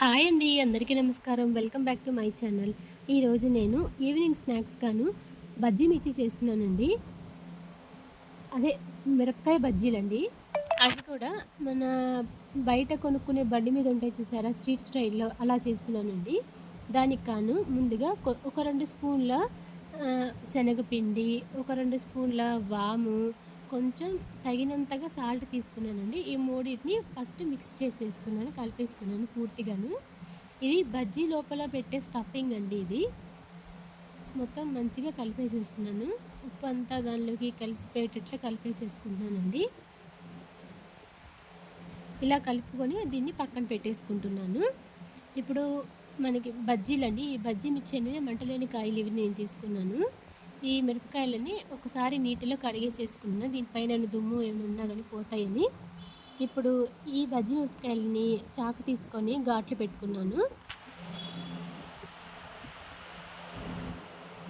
Hi అండి అందరికీ నమస్కారం. Welcome back to my channel. ఈరోజు నేను ఈవినింగ్ స్నాక్స్ గాను బజ్జీ మిర్చి చేస్తున్నానండి. అదే మిరపకాయ బజ్జీలండి. అది కూడా మన బయట కొనుక్కునే బండి మీద ఉంటాయి చూసారా స్ట్రీట్ స్టైల్లో అలా చేస్తున్నానండి. దానికి కాను ముందుగా ఒక రెండు స్పూన్ల శనగపిండి ఒక రెండు స్పూన్ల వాము కొంచెం తగినంతగా సాల్ట్ తీసుకున్నానండి. ఈ మూడింటిని ఫస్ట్ మిక్స్ చేసేసుకున్నాను కలిపేసుకున్నాను పూర్తిగాను. ఇది బజ్జీ లోపల పెట్టే స్టఫింగ్ అండి ఇది. మొత్తం మంచిగా కలిపేసేస్తున్నాను. ఉప్పు అంతా దానిలోకి కలిసిపోయేటట్లు కలిపేసేసుకుంటున్నానండి. ఇలా కలుపుకొని దీన్ని పక్కన పెట్టేసుకుంటున్నాను. ఇప్పుడు మనకి బజ్జీలండి. ఈ బజ్జీ మిర్చి అనేది మంటలేని కాయలు ఇవి నేను తీసుకున్నాను. ఈ మిరపకాయలని ఒకసారి నీటిలో కడిగేసేసుకున్నాను దీనిపైన దుమ్ము ఏమైనా ఉన్నా కానీ పోతాయని. ఇప్పుడు ఈ బజ్జి మిరపకాయలని చాకు తీసుకొని ఘాట్లు పెట్టుకున్నాను.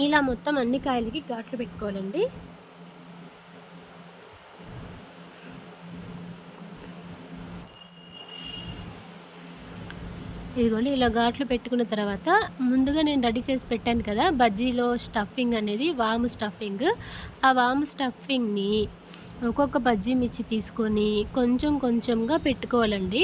ఇలా మొత్తం అన్ని కాయలకి ఘాట్లు పెట్టుకోవాలండి. ఇదిగోండి ఇలా ఘాట్లు పెట్టుకున్న తర్వాత ముందుగా నేను రెడీ చేసి పెట్టాను కదా బజ్జీలో స్టఫింగ్ అనేది వాము స్టఫింగ్. ఆ వాము స్టఫింగ్ని ఒక్కొక్క బజ్జీ మిర్చి తీసుకొని కొంచెం కొంచెంగా పెట్టుకోవాలండి.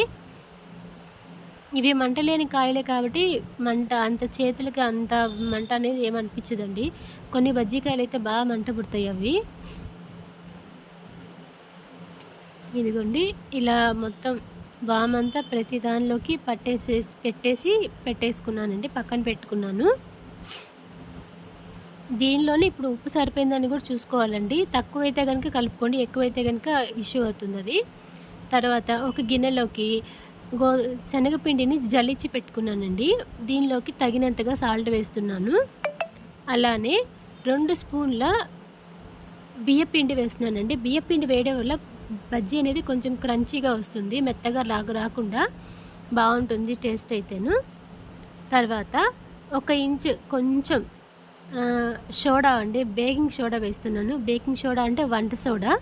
ఇవి మంటలేని కాయలే కాబట్టి మంట అంత చేతులకి అంత మంట అనేది ఏమనిపించదండి కొన్ని బజ్జీకాయలు అయితే బాగా మంట పుడతాయి అవి. ఇదిగోండి ఇలా మొత్తం వామంతా ప్రతి దానిలోకి పట్టేసేసి పెట్టేసి పెట్టేసుకున్నానండి పక్కన పెట్టుకున్నాను. దీనిలోనే ఇప్పుడు ఉప్పు సరిపోయిందని కూడా చూసుకోవాలండి. తక్కువైతే కనుక కలుపుకోండి ఎక్కువైతే కనుక ఇష్యూ అవుతుంది అది తర్వాత ఒక గిన్నెలోకి గో శనగపిండిని జల్లించి పెట్టుకున్నానండి. దీనిలోకి తగినంతగా సాల్ట్ వేస్తున్నాను. అలానే రెండు స్పూన్ల బియ్యపిండి వేస్తున్నానండి. బియ్యపిండి వేయడం వల్ల బజ్జీ అనేది కొంచెం క్రంచీగా వస్తుంది మెత్తగా లాగా రాకుండా బాగుంటుంది టేస్ట్ అయితేను. తర్వాత ఒక ఇంచ్ కొంచెం సోడా అండి బేకింగ్ సోడా వేస్తున్నాను. బేకింగ్ సోడా అంటే వంట సోడా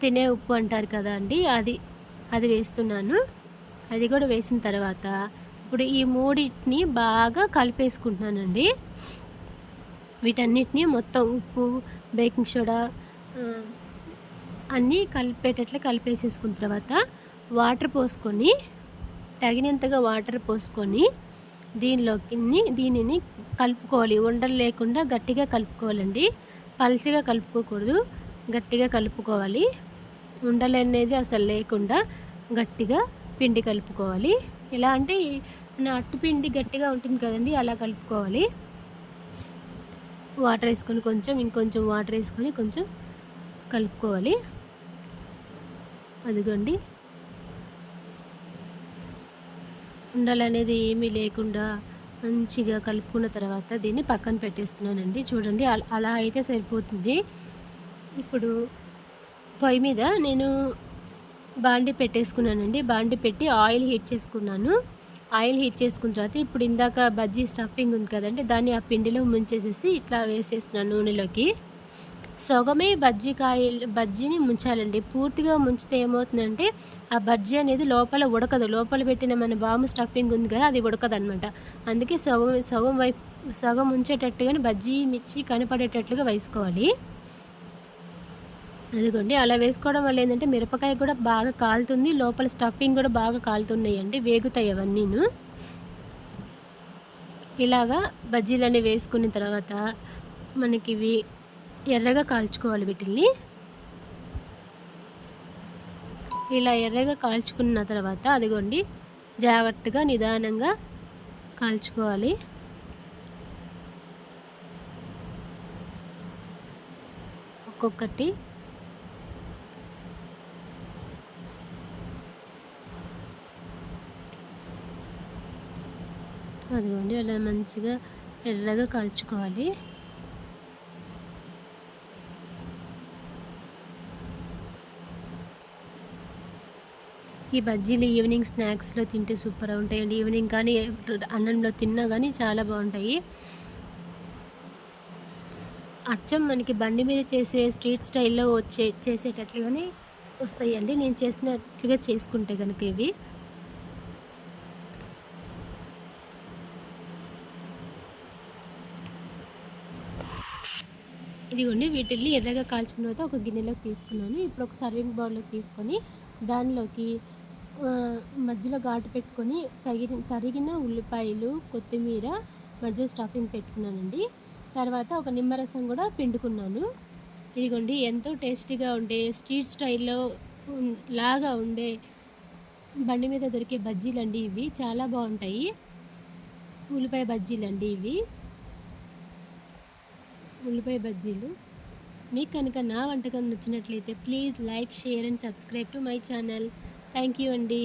తినే ఉప్పు అంటారు కదా అండి అది అది వేస్తున్నాను. అది కూడా వేసిన తర్వాత ఇప్పుడు ఈ మూడింటిని బాగా కలిపేసుకుంటున్నానండి. వీటన్నిటిని మొత్తం ఉప్పు బేకింగ్ సోడా అన్నీ కలిపేటట్లు కలిపేసేసుకున్న తర్వాత వాటర్ పోసుకొని తగినంతగా వాటర్ పోసుకొని దీనిలోకి దీనిని కలుపుకోవాలి. ఉండలు లేకుండా గట్టిగా కలుపుకోవాలండి. పలచగా కలుపుకోకూడదు. గట్టిగా కలుపుకోవాలి. ఉండలు అనేది అసలు లేకుండా గట్టిగా పిండి కలుపుకోవాలి. ఎలా అంటే మన అట్టు పిండి గట్టిగా ఉంటుంది కదండి అలా కలుపుకోవాలి. వాటర్ వేసుకొని కొంచెం ఇంకొంచెం వాటర్ వేసుకొని కొంచెం కలుపుకోవాలి. అదిగోండి. ఉండలు అనేది ఏమీ లేకుండా మంచిగా కలుపుకున్న తర్వాత దీన్ని పక్కన పెట్టేస్తున్నానండి. చూడండి అలా అయితే సరిపోతుంది. ఇప్పుడు పొయ్యి మీద నేను బాండి పెట్టేసుకున్నానండి. బాండి పెట్టి ఆయిల్ హీట్ చేసుకున్నాను. ఆయిల్ హీట్ చేసుకున్న తర్వాత ఇప్పుడు ఇందాక బజ్జీ స్టఫింగ్ ఉంది కదండి దాన్ని ఆ పిండిలో ముంచేసేసి ఇట్లా వేసేస్తున్నాను నూనెలోకి. సగమే బజ్జీకాయలు బజ్జీని ముంచాలండి. పూర్తిగా ముంచితే ఏమవుతుందంటే ఆ బజ్జీ అనేది లోపల ఉడకదు. లోపల పెట్టిన మన బాము స్టఫింగ్ ఉంది కదా అది ఉడకదు అనమాట అందుకే సగం సగం వైపు సగం ఉంచేటట్టుగానే బజ్జీ మిర్చి కనపడేటట్లుగా వేసుకోవాలి. అదిగోండి అలా వేసుకోవడం వల్ల ఏంటంటే మిరపకాయ కూడా బాగా కాలుతుంది. లోపల స్టఫింగ్ కూడా బాగా కాలుతున్నాయండి వేగుతాయి అవన్నీను. ఇలాగా బజ్జీలన్నీ వేసుకున్న తర్వాత మనకి ఇవి ఎర్రగా కాల్చుకోవాలి వీటిల్ని. ఇలా ఎర్రగా కాల్చుకున్న తర్వాత అదిగోండి జాగ్రత్తగా నిదానంగా కాల్చుకోవాలి. ఒక్కొక్కటి. అదిగోండి అలా మంచిగా ఎర్రగా కాల్చుకోవాలి. ఈ బజ్జీలు ఈవినింగ్ స్నాక్స్లో తింటే సూపర్గా ఉంటాయండి ఈవినింగ్ కానీ అన్నంలో తిన్నా కానీ చాలా బాగుంటాయి. అచ్చం మనకి బండి మీద చేసే స్ట్రీట్ స్టైల్లో వచ్చే చేసేటట్లుగానే వస్తాయండి. నేను చేసినట్లుగా చేసుకుంటే కనుక ఇవి. ఇదిగోండి వీటిల్ని ఎర్రగా కాల్చిన తర్వాత ఒక గిన్నెలోకి తీసుకున్నాను. ఇప్పుడు ఒక సర్వింగ్ బౌల్లోకి తీసుకొని దానిలోకి మధ్యలో ఘాటు పెట్టుకొని తగిన తరిగిన ఉల్లిపాయలు కొత్తిమీర మధ్య స్టఫింగ్ పెట్టుకున్నానండి. తర్వాత ఒక నిమ్మరసం కూడా పిండుకున్నాను. ఇదిగోండి ఎంతో టేస్టీగా ఉండే స్ట్రీట్ స్టైల్లో లాగా ఉండే బండి మీద దొరికే బజ్జీలు అండి ఇవి. చాలా బాగుంటాయి. ఉల్లిపాయ బజ్జీలు అండి ఇవి. ఉల్లిపాయ బజ్జీలు. మీకు కనుక నా వంటకం నచ్చినట్లయితే please like share and subscribe to my channel. Thank you అండి